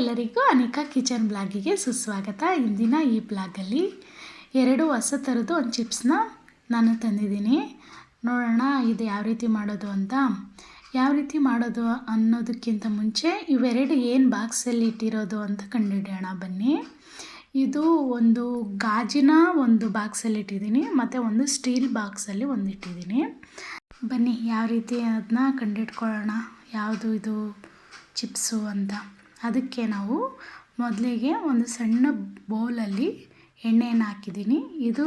ಎಲ್ಲರಿಗೂ ಅನಿಕಾ ಕಿಚನ್ ಬ್ಲಾಗಿಗೆ ಸುಸ್ವಾಗತ. ಇಂದಿನ ಈ ಬ್ಲಾಗಲ್ಲಿ ಎರಡು ಹೊಸ ಥರದ್ದು ಒಂದು ಚಿಪ್ಸ್ನ ನಾನು ತಂದಿದ್ದೀನಿ. ನೋಡೋಣ ಇದು ಯಾವ ರೀತಿ ಮಾಡೋದು ಅಂತ. ಯಾವ ರೀತಿ ಮಾಡೋದು ಅನ್ನೋದಕ್ಕಿಂತ ಮುಂಚೆ ಇವೆರಡು ಏನು ಬಾಕ್ಸಲ್ಲಿ ಇಟ್ಟಿರೋದು ಅಂತ ಕಂಡುಹಿಡಿಯೋಣ ಬನ್ನಿ. ಇದು ಒಂದು ಗಾಜಿನ ಒಂದು ಬಾಕ್ಸಲ್ಲಿ ಇಟ್ಟಿದ್ದೀನಿ, ಮತ್ತು ಒಂದು ಸ್ಟೀಲ್ ಬಾಕ್ಸಲ್ಲಿ ಒಂದು ಇಟ್ಟಿದ್ದೀನಿ. ಬನ್ನಿ, ಯಾವ ರೀತಿ ಅದನ್ನ ಕಂಡಿಟ್ಕೊಳ್ಳೋಣ ಯಾವುದು ಇದು ಚಿಪ್ಸು ಅಂತ. ಅದಕ್ಕೆ ನಾವು ಮೊದಲಿಗೆ ಒಂದು ಸಣ್ಣ ಬೌಲಲ್ಲಿ ಎಣ್ಣೆಯನ್ನು ಹಾಕಿದ್ದೀನಿ. ಇದು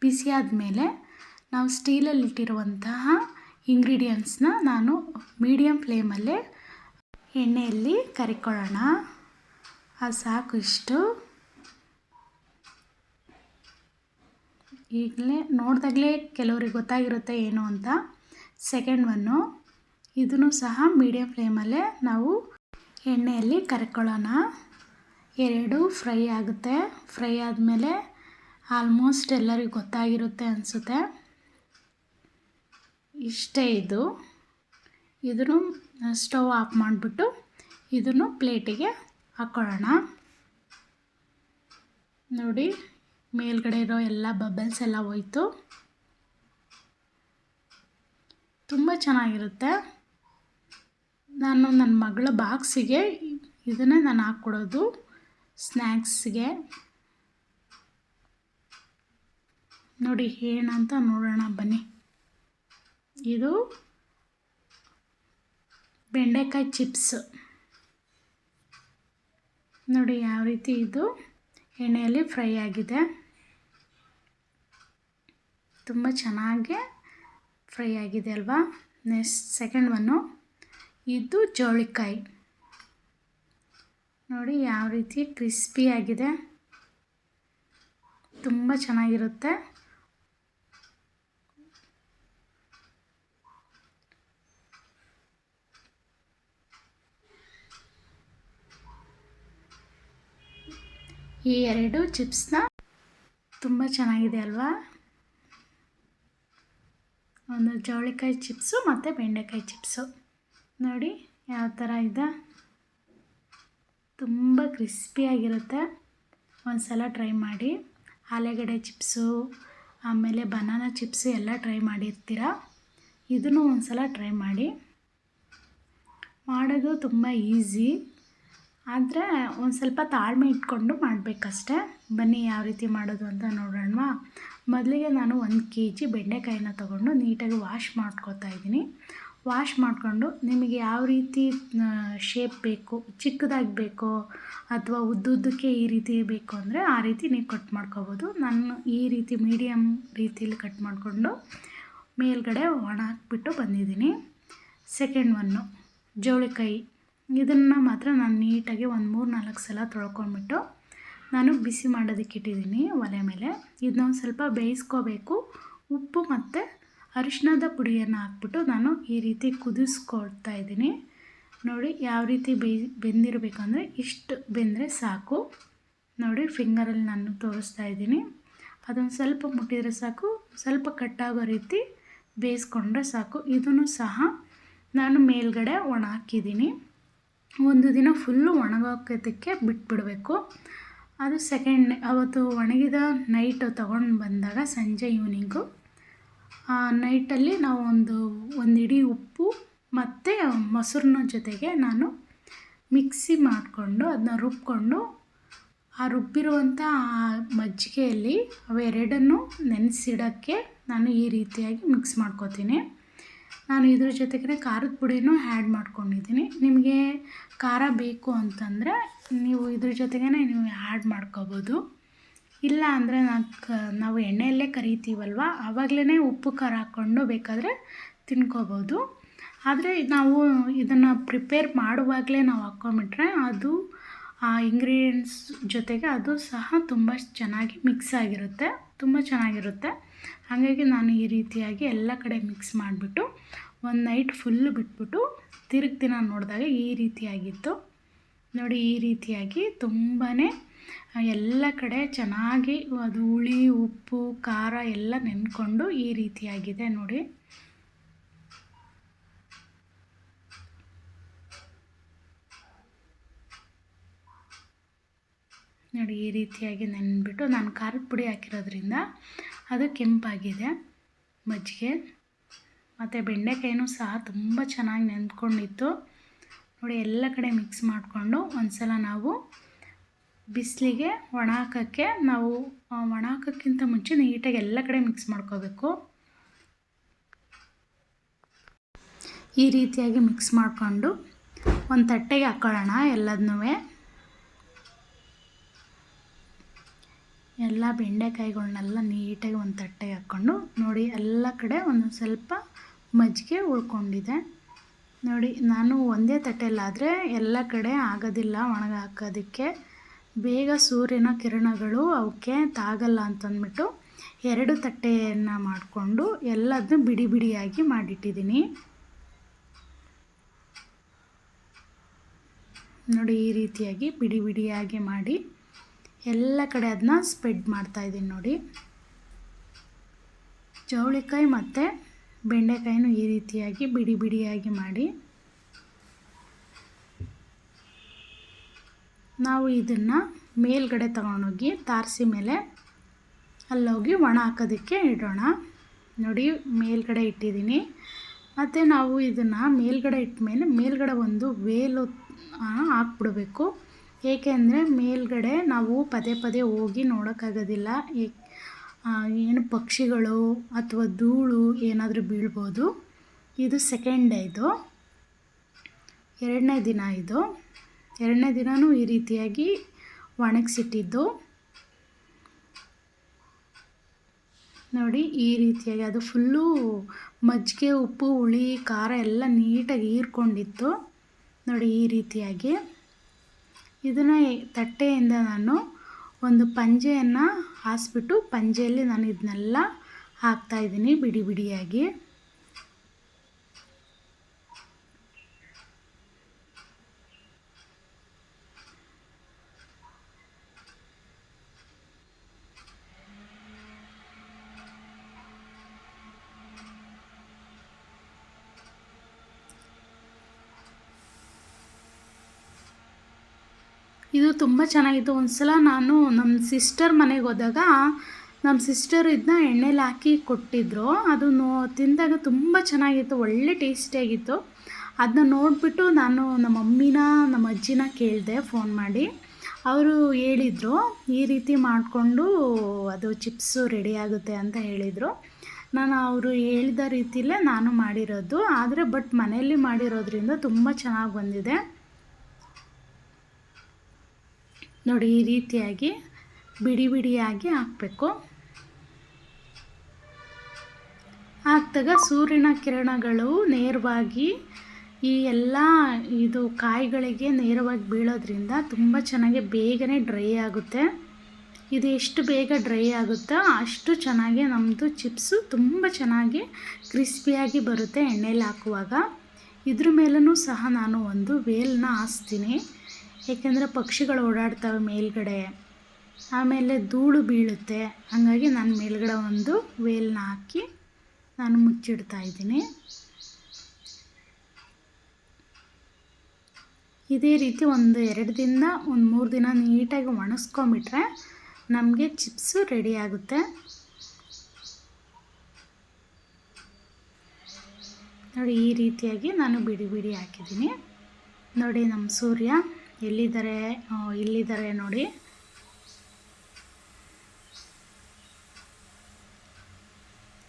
ಬಿಸಿ ಆದಮೇಲೆ ನಾವು ಸ್ಟೀಲಲ್ಲಿ ಇಟ್ಟಿರುವಂತಹ ಇಂಗ್ರೀಡಿಯೆಂಟ್ಸ್ನ ನಾನು ಮೀಡಿಯಮ್ ಫ್ಲೇಮಲ್ಲೇ ಎಣ್ಣೆಯಲ್ಲಿ ಕರಿಕೊಳ್ಳೋಣ. ಅದು ಸಾಕು ಇಷ್ಟು. ಈಗಲೇ ನೋಡಿದಾಗಲೇ ಕೆಲವ್ರಿಗೆ ಗೊತ್ತಾಗಿರುತ್ತೆ ಏನು ಅಂತ. ಸೆಕೆಂಡ್ ಒನ್ನು. ಇದನ್ನು ಸಹ ಮೀಡಿಯಮ್ ಫ್ಲೇಮಲ್ಲೇ ನಾವು ಎಣ್ಣೆಯಲ್ಲಿ ಕರ್ಕೊಳ್ಳೋಣ. ಎರಡು ಫ್ರೈ ಆಗುತ್ತೆ. ಫ್ರೈ ಆದಮೇಲೆ ಆಲ್ಮೋಸ್ಟ್ ಎಲ್ಲರಿಗೂ ಗೊತ್ತಾಗಿರುತ್ತೆ ಅನಿಸುತ್ತೆ. ಇಷ್ಟೇ ಇದು. ಇದನ್ನು ಸ್ಟವ್ ಆಫ್ ಮಾಡಿಬಿಟ್ಟು ಇದನ್ನು ಪ್ಲೇಟಿಗೆ ಹಾಕ್ಕೊಳ್ಳೋಣ ನೋಡಿ, ಮೇಲ್ಗಡೆ ಇರೋ ಎಲ್ಲ ಬಬಲ್ಸ್ ಎಲ್ಲ ಹೋಯ್ತು. ತುಂಬ ಚೆನ್ನಾಗಿರುತ್ತೆ. ನಾನು ನನ್ನ ಮಗಳ ಬಾಕ್ಸಿಗೆ ಇದನ್ನೇ ನಾನು ಹಾಕ್ಕೊಡೋದು. ಸ್ನ್ಯಾಕ್ಸ್ಗೆ. ನೋಡಿ ಏನಂತ ನೋಡೋಣ, ಬನ್ನಿ. ಇದು ಬೆಂಡೆಕಾಯಿ ಚಿಪ್ಸ್. ನೋಡಿ, ಯಾವ ರೀತಿ ಇದು ಎಣ್ಣೆಯಲ್ಲಿ ಫ್ರೈ ಆಗಿದೆ. ತುಂಬ ಚೆನ್ನಾಗಿ ಫ್ರೈ ಆಗಿದೆ ಅಲ್ವಾ? ನೆಕ್ಸ್ಟ್ ಸೆಕೆಂಡ್ ಒನ್ನು ಇದು ಜೋಳಿಕಾಯಿ ನೋಡಿ ಯಾವ ರೀತಿ ಕ್ರಿಸ್ಪಿಯಾಗಿದೆ ತುಂಬ ಚೆನ್ನಾಗಿರುತ್ತೆ. ಈ ಎರಡು ಚಿಪ್ಸ್ನ ತುಂಬ ಚೆನ್ನಾಗಿದೆ ಅಲ್ವಾ? ಒಂದು ಜವಳಿಕಾಯಿ ಚಿಪ್ಸು ಮತ್ತು ಬೆಂಡೆಕಾಯಿ ಚಿಪ್ಸು. ನೋಡಿ ಯಾವ ಥರ ಇದೆ. ತುಂಬ ಕ್ರಿಸ್ಪಿಯಾಗಿರುತ್ತೆ ಒಂದು ಸಲ ಟ್ರೈ ಮಾಡಿ. ಆಲೂಗಡ್ಡೆ ಚಿಪ್ಸು, ಆಮೇಲೆ ಬನಾನಾ ಚಿಪ್ಸು ಎಲ್ಲ ಟ್ರೈ ಮಾಡಿರ್ತೀರ? ಇದನ್ನು ಒಂದು ಸಲ ಟ್ರೈ ಮಾಡಿ. ಮಾಡೋದು ತುಂಬ ಈಸಿ. ಆದರೆ ಒಂದು ಸ್ವಲ್ಪ ತಾಳ್ಮೆ ಇಟ್ಕೊಂಡು ಮಾಡಬೇಕಷ್ಟೆ. ಬನ್ನಿ ಯಾವ ರೀತಿ ಮಾಡೋದು ಅಂತ ನೋಡೋಣವಾ? ಮೊದಲಿಗೆ ನಾನು ಒಂದು ಕೆ ಜಿ ಬೆಂಡೆಕಾಯಿನ ತೊಗೊಂಡು ನೀಟಾಗಿ ವಾಶ್ ಮಾಡ್ಕೊತಾ ಇದ್ದೀನಿ. ವಾಶ್ ಮಾಡಿಕೊಂಡು ನಿಮಗೆ ಯಾವ ರೀತಿ ಶೇಪ್ ಬೇಕು, ಚಿಕ್ಕದಾಗಿ ಬೇಕೋ ಅಥವಾ ಉದ್ದುದ್ದಕ್ಕೆ ಈ ರೀತಿ ಬೇಕು ಅಂದರೆ ಆ ರೀತಿ ನೀವು ಕಟ್ ಮಾಡ್ಕೋಬೋದು. ನಾನು ಈ ರೀತಿ ಮೀಡಿಯಮ್ ರೀತಿಯಲ್ಲಿ ಕಟ್ ಮಾಡಿಕೊಂಡು ಮೇಲ್ಗಡೆ ಒಣ ಹಾಕ್ಬಿಟ್ಟು ಬಂದಿದ್ದೀನಿ. ಸೆಕೆಂಡ್ ಒನ್ನು ಜವಳಿಕಾಯಿ. ಇದನ್ನು ಮಾತ್ರ ನಾನು ನೀಟಾಗಿ ಒಂದು ಮೂರು ನಾಲ್ಕು ಸಲ ತೊಳ್ಕೊಂಡ್ಬಿಟ್ಟು ನಾನು ಬಿಸಿ ಮಾಡೋದಕ್ಕೆ ಇಟ್ಟಿದ್ದೀನಿ ಒಲೆ ಮೇಲೆ. ಇದನ್ನ ಸ್ವಲ್ಪ ಬೇಯಿಸ್ಕೋಬೇಕು. ಉಪ್ಪು ಮತ್ತು ಅರಿಶಿಣದ ಪುಡಿಯನ್ನು ಹಾಕ್ಬಿಟ್ಟು ನಾನು ಈ ರೀತಿ ಕುದಿಸ್ಕೊಳ್ತಾ ಇದ್ದೀನಿ. ನೋಡಿ ಯಾವ ರೀತಿ ಬೆಂದಿರಬೇಕಂದ್ರೆ ಇಷ್ಟು ಬೆಂದರೆ ಸಾಕು. ನೋಡಿ ಫಿಂಗರಲ್ಲಿ ನಾನು ತೋರಿಸ್ತಾ ಇದ್ದೀನಿ. ಅದೊಂದು ಸ್ವಲ್ಪ ಮುಟ್ಟಿದರೆ ಸಾಕು, ಸ್ವಲ್ಪ ಕಟ್ಟಾಗೋ ರೀತಿ ಬೇಯಿಸ್ಕೊಂಡ್ರೆ ಸಾಕು. ಇದನ್ನು ಸಹ ನಾನು ಮೇಲ್ಗಡೆ ಒಣ ಹಾಕಿದ್ದೀನಿ ಒಂದು ದಿನ ಫುಲ್ಲು ಒಣಗೋಕೋದಕ್ಕೆ ಬಿಟ್ಬಿಡಬೇಕು. ಅದು ಸೆಕೆಂಡ್ ಅವತ್ತು ಒಣಗಿದ ನೈಟ್ ತೊಗೊಂಡು ಬಂದಾಗ ಸಂಜೆ ಈವ್ನಿಂಗು ನೈಟಲ್ಲಿ ನಾವು ಒಂದು ಒಂದು ಇಡೀ ಉಪ್ಪು ಮತ್ತು ಮೊಸರನ್ನ ಜೊತೆಗೆ ನಾನು ಮಿಕ್ಸಿ ಮಾಡಿಕೊಂಡು ಅದನ್ನ ರುಬ್ಕೊಂಡು ಆ ರುಬ್ಬಿರುವಂಥ ಮಜ್ಜಿಗೆಯಲ್ಲಿ ಅವೆರಡನ್ನು ನೆನೆಸಿಡೋಕ್ಕೆ ನಾನು ಈ ರೀತಿಯಾಗಿ ಮಿಕ್ಸ್ ಮಾಡ್ಕೋತೀನಿ. ನಾನು ಇದ್ರ ಜೊತೆಗೆ ಖಾರದ ಪುಡಿನೂ ಆ್ಯಡ್ ಮಾಡ್ಕೊಂಡಿದ್ದೀನಿ. ನಿಮಗೆ ಖಾರ ಬೇಕು ಅಂತಂದರೆ ನೀವು ಇದ್ರ ಜೊತೆಗೇ ನೀವು ಆ್ಯಡ್ ಮಾಡ್ಕೋಬೋದು. ಇಲ್ಲ ಅಂದರೆ ನಾವು ಕ, ನಾವು ಎಣ್ಣೆಯಲ್ಲೇ ಕರಿತೀವಲ್ವ? ಆವಾಗಲೇ ಉಪ್ಪು, ಖಾರ ಹಾಕ್ಕೊಂಡು ಬೇಕಾದರೆ ತಿನ್ಕೋಬೋದು. ಆದರೆ ನಾವು ಇದನ್ನು ಪ್ರಿಪೇರ್ ಮಾಡುವಾಗಲೇ ನಾವು ಹಾಕ್ಕೊಂಬಿಟ್ರೆ ಅದು, ಆ ಇಂಗ್ರೀಡಿಯೆಂಟ್ಸ್ ಜೊತೆಗೆ ಅದು ಸಹ ತುಂಬ ಚೆನ್ನಾಗಿ ಮಿಕ್ಸ್ ಆಗಿರುತ್ತೆ. ತುಂಬ ಚೆನ್ನಾಗಿರುತ್ತೆ. ಹಾಗಾಗಿ ನಾನು ಈ ರೀತಿಯಾಗಿ ಎಲ್ಲ ಕಡೆ ಮಿಕ್ಸ್ ಮಾಡಿಬಿಟ್ಟು ಒಂದು ನೈಟ್ ಫುಲ್ಲು ಬಿಟ್ಬಿಟ್ಟು ತಿರುಗ್ ದಿನ ನೋಡಿದಾಗ ಈ ರೀತಿಯಾಗಿತ್ತು. ನೋಡಿ ಈ ರೀತಿಯಾಗಿ ತುಂಬಾ ಎಲ್ಲ ಕಡೆ ಚೆನ್ನಾಗಿ ಅದು ಹುಳಿ, ಉಪ್ಪು, ಖಾರ ಎಲ್ಲ ನೆನ್ಕೊಂಡು ಈ ರೀತಿಯಾಗಿದೆ ನೋಡಿ. ನೋಡಿ, ಈ ರೀತಿಯಾಗಿ ನೆನ್ಬಿಟ್ಟು ನಾನು ಖಾರದ ಪುಡಿ ಹಾಕಿರೋದ್ರಿಂದ ಅದು ಕೆಂಪಾಗಿದೆ ಮಜ್ಜಿಗೆ. ಮತ್ತು ಬೆಂಡೆಕಾಯಿನೂ ಸಹ ತುಂಬ ಚೆನ್ನಾಗಿ ನೆಂದ್ಕೊಂಡಿತ್ತು ನೋಡಿ, ಎಲ್ಲ ಕಡೆ ಮಿಕ್ಸ್ ಮಾಡಿಕೊಂಡು ಒಂದು ಸಲ ನಾವು ಬಿಸಿಲಿಗೆ ಒಣ ಹಾಕೋಕ್ಕೆ ನಾವು ಒಣ ಹಾಕೋಕ್ಕಿಂತ ಮುಂಚೆ ನೀಟಾಗಿ ಎಲ್ಲ ಕಡೆ ಮಿಕ್ಸ್ ಮಾಡ್ಕೋಬೇಕು. ಈ ರೀತಿಯಾಗಿ ಮಿಕ್ಸ್ ಮಾಡಿಕೊಂಡು ಒಂದು ತಟ್ಟೆಗೆ ಹಾಕ್ಕೊಳ್ಳೋಣ ಎಲ್ಲದನ್ನೂ ಎಲ್ಲ ಬೆಂಡೆಕಾಯಿಗಳನ್ನೆಲ್ಲ ನೀಟಾಗಿ ಒಂದು ತಟ್ಟೆಗೆ ಹಾಕ್ಕೊಂಡು ನೋಡಿ, ಎಲ್ಲ ಕಡೆ ಒಂದು ಸ್ವಲ್ಪ ಮಜ್ಜಿಗೆ ಉಳ್ಕೊಂಡಿದೆ. ನೋಡಿ, ನಾನು ಒಂದೇ ತಟ್ಟೆಯಲ್ಲಾದರೆ ಎಲ್ಲ ಕಡೆ ಆಗೋದಿಲ್ಲ ಒಣಗ ಹಾಕೋದಕ್ಕೆ ಬೇಗ ಸೂರ್ಯನ ಕಿರಣಗಳು ಅವಕ್ಕೆ ತಾಗಲ್ಲ ಅಂತಂದ್ಬಿಟ್ಟು ಎರಡು ತಟ್ಟೆಯನ್ನು ಮಾಡಿಕೊಂಡು ಎಲ್ಲದನ್ನೂ ಬಿಡಿ ಬಿಡಿಯಾಗಿ ಮಾಡಿಟ್ಟಿದ್ದೀನಿ. ನೋಡಿ, ಈ ರೀತಿಯಾಗಿ ಬಿಡಿ ಬಿಡಿಯಾಗಿ ಮಾಡಿ ಎಲ್ಲ ಕಡೆ ಅದನ್ನ ಸ್ಪ್ರೆಡ್ ಮಾಡ್ತಾಯಿದ್ದೀನಿ ನೋಡಿ. ಚೌಳಿಕಾಯಿ ಮತ್ತು ಬೆಂಡೆಕಾಯಿನೂ ಈ ರೀತಿಯಾಗಿ ಬಿಡಿ ಬಿಡಿಯಾಗಿ ಮಾಡಿ ನಾವು ಇದನ್ನು ಮೇಲ್ಗಡೆ ತಗೊಂಡೋಗಿ ತಾರಸಿ ಮೇಲೆ ಅಲ್ಲೋಗಿ ಒಣ ಹಾಕೋದಕ್ಕೆ ಇಡೋಣ. ನೋಡಿ, ಮೇಲ್ಗಡೆ ಇಟ್ಟಿದ್ದೀನಿ. ಮತ್ತು ನಾವು ಇದನ್ನು ಮೇಲ್ಗಡೆ ಇಟ್ಟ ಮೇಲೆ ಮೇಲ್ಗಡೆ ಒಂದು ವೇಲು ಹಾಕ್ಬಿಡಬೇಕು. ಏಕೆಂದರೆ ಮೇಲ್ಗಡೆ ನಾವು ಪದೇ ಪದೇ ಹೋಗಿ ನೋಡೋಕ್ಕಾಗೋದಿಲ್ಲ. ಏನು ಪಕ್ಷಿಗಳು ಅಥವಾ ಧೂಳು ಏನಾದರೂ ಬೀಳ್ಬೋದು. ಇದು ಸೆಕೆಂಡ್ ಡೇ ಇದು. ಎರಡನೇ ದಿನ ಇದು. ಎರಡನೇ ದಿನವೂ ಈ ರೀತಿಯಾಗಿ ಒಣಗಿಸಿಟ್ಟಿದ್ದು. ನೋಡಿ, ಈ ರೀತಿಯಾಗಿ ಅದು ಫುಲ್ಲು ಮಜ್ಜಿಗೆ, ಉಪ್ಪು, ಹುಳಿ, ಖಾರ ಎಲ್ಲ ನೀಟಾಗಿ ಹೀರ್ಕೊಂಡಿತ್ತು. ನೋಡಿ, ಈ ರೀತಿಯಾಗಿ. ಇದನ್ನು ತಟ್ಟೆಯಿಂದ ನಾನು ಒಂದು ಪಂಜೆಯನ್ನು ಹಾಸ್ಬಿಟ್ಟು ಪಂಜೆಯಲ್ಲಿ ನಾನು ಇದನ್ನೆಲ್ಲ ಹಾಕ್ತಾಯಿದ್ದೀನಿ ಬಿಡಿ ಬಿಡಿಯಾಗಿ. ಇದು ತುಂಬ ಚೆನ್ನಾಗಿತ್ತು. ಒಂದು ಸಲ ನಾನು ನಮ್ಮ ಸಿಸ್ಟರ್ ಮನೆಗೆ ಹೋದಾಗ ನಮ್ಮ ಸಿಸ್ಟರ್ ಇದನ್ನ ಎಣ್ಣೆಲಿ ಹಾಕಿ ಕೊಟ್ಟಿದ್ದರು ಅದು ನೋ, ತಿಂದಾಗ ತುಂಬ ಚೆನ್ನಾಗಿತ್ತು. ಒಳ್ಳೆ ಟೇಸ್ಟಿಯಾಗಿತ್ತು ಅದನ್ನ ನೋಡಿಬಿಟ್ಟು ನಾನು ನಮ್ಮ ಅಮ್ಮಿನ, ನಮ್ಮ ಅಜ್ಜಿನ ಕೇಳಿದೆ ಫೋನ್ ಮಾಡಿ. ಅವರು ಹೇಳಿದರು, ಈ ರೀತಿ ಮಾಡಿಕೊಂಡು ಅದು ಚಿಪ್ಸು ರೆಡಿ ಆಗುತ್ತೆ ಅಂತ ಹೇಳಿದರು. ನಾನು ಅವರು ಹೇಳಿದ ರೀತಿಲೇ ನಾನು ಮಾಡಿರೋದು. ಆದರೆ ಬಟ್ ಮನೆಯಲ್ಲಿ ಮಾಡಿರೋದ್ರಿಂದ ತುಂಬ ಚೆನ್ನಾಗಿ ಬಂದಿದೆ. ನೋಡಿ, ಈ ರೀತಿಯಾಗಿ ಬಿಡಿ ಬಿಡಿಯಾಗಿ ಹಾಕಬೇಕು. ಹಾಕ್ದಾಗ ಸೂರ್ಯನ ಕಿರಣಗಳು ನೇರವಾಗಿ ಈ ಎಲ್ಲ ಇದು ಕಾಯಿಗಳಿಗೆ ನೇರವಾಗಿ ಬೀಳೋದ್ರಿಂದ ತುಂಬ ಚೆನ್ನಾಗಿ ಬೇಗನೆ ಡ್ರೈ ಆಗುತ್ತೆ. ಇದು ಎಷ್ಟು ಬೇಗ ಡ್ರೈ ಆಗುತ್ತೋ ಅಷ್ಟು ಚೆನ್ನಾಗಿ ನಮ್ಮದು ಚಿಪ್ಸು ತುಂಬ ಚೆನ್ನಾಗಿ ಕ್ರಿಸ್ಪಿಯಾಗಿ ಬರುತ್ತೆ ಎಣ್ಣೆಲಿ ಹಾಕುವಾಗ. ಇದ್ರ ಮೇಲೂ ಸಹ ನಾನು ಒಂದು ವೇಲ್ನ ಹಾಸ್ತೀನಿ. ಏಕೆಂದರೆ ಪಕ್ಷಿಗಳು ಓಡಾಡ್ತವೆ ಮೇಲ್ಗಡೆ. ಆಮೇಲೆ ಧೂಳು ಬೀಳುತ್ತೆ. ಹಾಗಾಗಿ ನಾನು ಮೇಲ್ಗಡೆ ಒಂದು ವೇಲ್ನ ಹಾಕಿ ನಾನು ಮುಚ್ಚಿಡ್ತಾ ಇದ್ದೀನಿ. ಇದೇ ರೀತಿ ಒಂದು ಎರಡು ದಿನ, ಒಂದು ಮೂರು ದಿನ ನೀಟಾಗಿ ಒಣಗಿಸ್ಕೊಂಬಿಟ್ರೆ ನಮಗೆ ಚಿಪ್ಸು ರೆಡಿ ಆಗುತ್ತೆ. ನೋಡಿ ಈ ರೀತಿಯಾಗಿ ನಾನು ಬಿಡಿ ಬಿಡಿ ಹಾಕಿದ್ದೀನಿ. ನೋಡಿ ನಮ್ಮ ಸೂರ್ಯ. ಎಲ್ಲಿದ್ದಾರೆ? ಇಲ್ಲಿದ್ದಾರೆ ನೋಡಿ.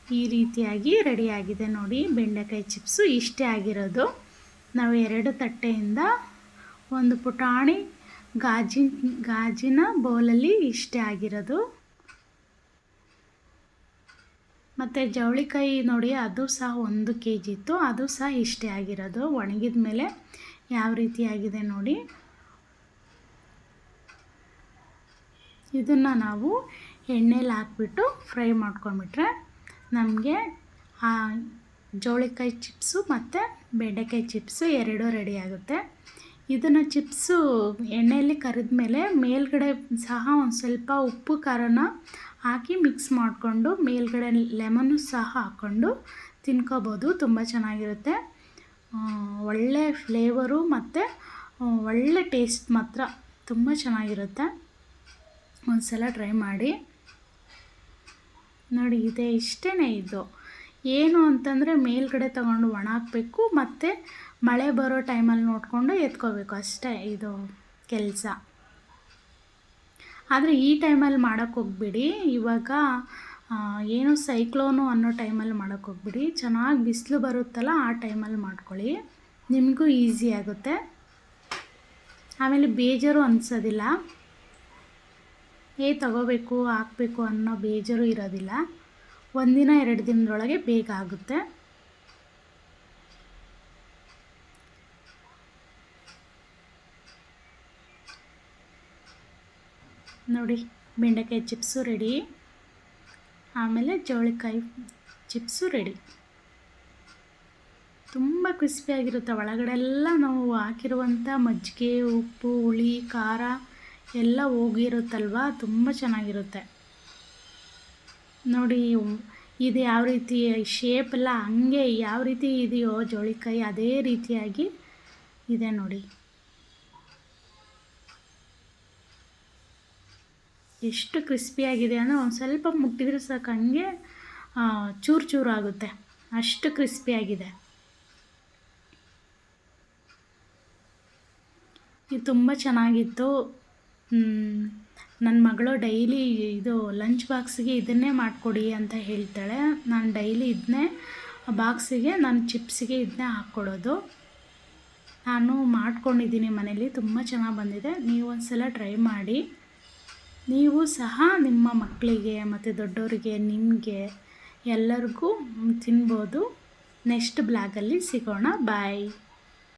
ಈ ರೀತಿಯಾಗಿ ರೆಡಿಯಾಗಿದೆ ನೋಡಿ. ಬೆಂಡೆಕಾಯಿ ಚಿಪ್ಸು ಇಷ್ಟೇ ಆಗಿರೋದು. ನಾವು ಎರಡು ತಟ್ಟೆಯಿಂದ ಒಂದು ಪುಟಾಣಿ ಗಾಜಿನ ಗಾಜಿನ ಬೌಲಲ್ಲಿ ಇಷ್ಟೇ ಆಗಿರೋದು. ಮತ್ತು ಜವಳಿಕಾಯಿ ನೋಡಿ, ಅದು ಸಹ ಒಂದು ಕೆ ಜಿ ಇತ್ತು. ಅದು ಸಹ ಇಷ್ಟೇ ಆಗಿರೋದು. ಒಣಗಿದ ಮೇಲೆ ಯಾವ ರೀತಿಯಾಗಿದೆ ನೋಡಿ. ಇದನ್ನು ನಾವು ಎಣ್ಣೆಲಿ ಹಾಕ್ಬಿಟ್ಟು ಫ್ರೈ ಮಾಡ್ಕೊಂಬಿಟ್ರೆ ನಮಗೆ ಆ ಜೋಳಿಕಾಯಿ ಚಿಪ್ಸು ಮತ್ತು ಬೆಂಡೆಕಾಯಿ ಚಿಪ್ಸು ಎರಡೂ ರೆಡಿ ಆಗುತ್ತೆ. ಇದನ್ನು ಚಿಪ್ಸು ಎಣ್ಣೆಯಲ್ಲಿ ಕರಿದ ಮೇಲೆ ಮೇಲ್ಗಡೆ ಸಹ ಒಂದು ಸ್ವಲ್ಪ ಉಪ್ಪು, ಖಾರನ ಹಾಕಿ ಮಿಕ್ಸ್ ಮಾಡಿಕೊಂಡು ಮೇಲ್ಗಡೆ ಲೆಮನ್ನು ಸಹ ಹಾಕ್ಕೊಂಡು ತಿನ್ಕೋಬೋದು, ತುಂಬ ಚೆನ್ನಾಗಿರುತ್ತೆ. ಒಳ್ಳೆ ಫ್ಲೇವರು ಮತ್ತು ಒಳ್ಳೆ ಟೇಸ್ಟ್ ಮಾತ್ರ, ತುಂಬ ಚೆನ್ನಾಗಿರುತ್ತೆ. ಒಂದು ಸಲ ಟ್ರೈ ಮಾಡಿ. ನೋಡಿ, ಇದೆ ಇಷ್ಟೇ ಇದು. ಏನು ಅಂತಂದರೆ ಮೇಲ್ಗಡೆ ತಗೊಂಡು ಒಣ ಹಾಕಬೇಕು, ಮತ್ತು ಮಳೆ ಬರೋ ಟೈಮಲ್ಲಿ ನೋಡಿಕೊಂಡು ಎತ್ಕೋಬೇಕು. ಅಷ್ಟೇ ಇದು ಕೆಲಸ. ಆದರೆ ಈ ಟೈಮಲ್ಲಿ ಮಾಡೋಕ್ಕೆ ಹೋಗ್ಬಿಡಿ. ಇವಾಗ ಏನು ಸೈಕ್ಲೋನು ಅನ್ನೋ ಟೈಮಲ್ಲಿ ಮಾಡೋಕ್ಕೆ ಹೋಗ್ಬಿಡಿ. ಚೆನ್ನಾಗಿ ಬಿಸಿಲು ಬರುತ್ತಲ್ಲ, ಆ ಟೈಮಲ್ಲಿ ಮಾಡ್ಕೊಳ್ಳಿ. ನಿಮಗೂ ಈಸಿ ಆಗುತ್ತೆ. ಆಮೇಲೆ ಬೇಜಾರು ಅನಿಸೋದಿಲ್ಲ. ಏ ತಗೋಬೇಕು, ಹಾಕಬೇಕು ಅನ್ನೋ ಬೇಜಾರು ಇರೋದಿಲ್ಲ. ಒಂದಿನ, ಎರಡು ದಿನದೊಳಗೆ ಬೇಗ ಆಗುತ್ತೆ. ನೋಡಿ, ಬೆಂಡೆಕಾಯಿ ಚಿಪ್ಸು ರೆಡಿ. ಆಮೇಲೆ ಜವಳಿಕಾಯಿ ಚಿಪ್ಸು ರೆಡಿ. ತುಂಬ ಕ್ರಿಸ್ಪಿಯಾಗಿರುತ್ತೆ. ಒಳಗಡೆ ಎಲ್ಲ ನಾವು ಹಾಕಿರುವಂಥ ಮಜ್ಜಿಗೆ, ಉಪ್ಪು, ಹುಳಿ, ಖಾರ ಎಲ್ಲ ಹೋಗಿರುತ್ತಲ್ವ? ತುಂಬ ಚೆನ್ನಾಗಿರುತ್ತೆ. ನೋಡಿ, ಇದು ಯಾವ ರೀತಿ ಶೇಪ್ ಎಲ್ಲ ಹಂಗೆ ಯಾವ ರೀತಿ ಇದೆಯೋ ಜೋಳಿಕಾಯಿ, ಅದೇ ರೀತಿಯಾಗಿ ಇದೆ ನೋಡಿ. ಎಷ್ಟು ಕ್ರಿಸ್ಪಿಯಾಗಿದೆ ಅಂದರೆ ಒಂದು ಸ್ವಲ್ಪ ಮುಟ್ಟಿದ್ರೆ ಸಾಕು ಹಂಗೆ ಚೂರು ಚೂರು ಆಗುತ್ತೆ. ಅಷ್ಟು ಕ್ರಿಸ್ಪಿಯಾಗಿದೆ ಇದು ತುಂಬ ಚೆನ್ನಾಗಿತ್ತು. ನನ್ನ ಮಗಳು ಡೈಲಿ ಇದು ಲಂಚ್ ಬಾಕ್ಸಿಗೆ ಇದನ್ನೇ ಮಾಡಿಕೊಡಿ ಅಂತ ಹೇಳ್ತಾಳೆ. ನಾನು ಡೈಲಿ ಇದನ್ನೇ ಬಾಕ್ಸಿಗೆ, ನಾನು ಚಿಪ್ಸಿಗೆ ಇದನ್ನೇ ಹಾಕ್ಕೊಡೋದು. ನಾನು ಮಾಡ್ಕೊಂಡಿದ್ದೀನಿ ಮನೇಲಿ, ತುಂಬ ಚೆನ್ನಾಗಿ ಬಂದಿದೆ. ನೀವು ಒಂದ್ಸಲ ಟ್ರೈ ಮಾಡಿ. ನೀವು ಸಹ ನಿಮ್ಮ ಮಕ್ಕಳಿಗೆ ಮತ್ತು ದೊಡ್ಡವರಿಗೆ ನಿಮಗೆ ಎಲ್ಲರಿಗೂ ತಿನ್ಬೋದು. ನೆಕ್ಸ್ಟ್ ಬ್ಲಾಗಲ್ಲಿ ಸಿಗೋಣ. ಬಾಯ್.